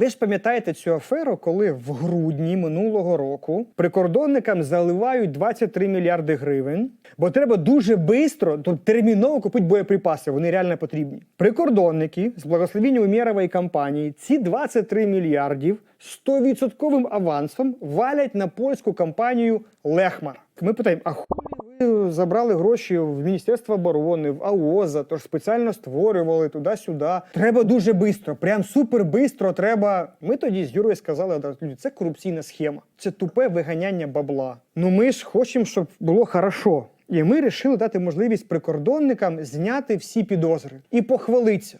Ви ж пам'ятаєте цю аферу, коли в грудні минулого року прикордонникам заливають 23 мільярди гривень, бо треба дуже швидко, тобто терміново купити боєприпаси. Вони реально потрібні. Прикордонники з благословіння Умєрової кампанії ці 23 мільярдів 100% авансом валять на польську компанію Лехмар. Ми питаємо, а ви забрали гроші в Міністерство оборони, в АОЗа, тож спеціально створювали туди-сюди. Треба дуже швидко, прям супер бистро треба. Ми тоді з Юрою сказали, «Да, люди, це корупційна схема, це тупе виганяння бабла. Ну ми ж хочемо, щоб було хорошо. І ми вирішили дати можливість прикордонникам зняти всі підозри і похвалитися.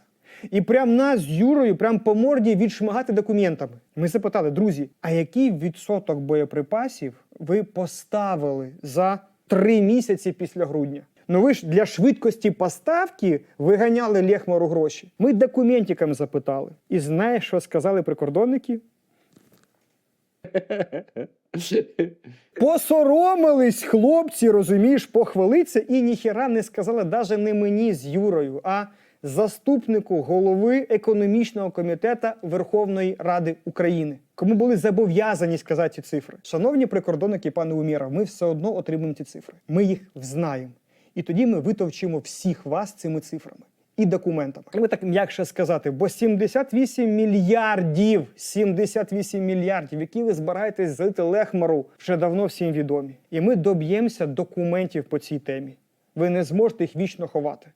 І прям нас з Юрою прям по морді відшмагати документами. Ми запитали, друзі, а який відсоток боєприпасів ви поставили за три місяці після грудня? Ну ви ж для швидкості поставки виганяли Лехмару гроші. Ми документикам запитали. І знаєш, що сказали прикордонники? Посоромились хлопці, розумієш, похвалиться і ніхіра не сказали навіть не мені з Юрою, а заступнику голови економічного комітету Верховної Ради України. Кому були зобов'язані сказати ці цифри. Шановні прикордонники, пане Умєров, ми все одно отримаємо ці цифри. Ми їх взнаємо. І тоді ми витовчимо всіх вас цими цифрами і документами. Ми так м'якше сказати, бо 78 мільярдів, 78 мільярдів, які ви збираєтесь злити Лехмару, вже давно всім відомі. І ми доб'ємося документів по цій темі. Ви не зможете їх вічно ховати.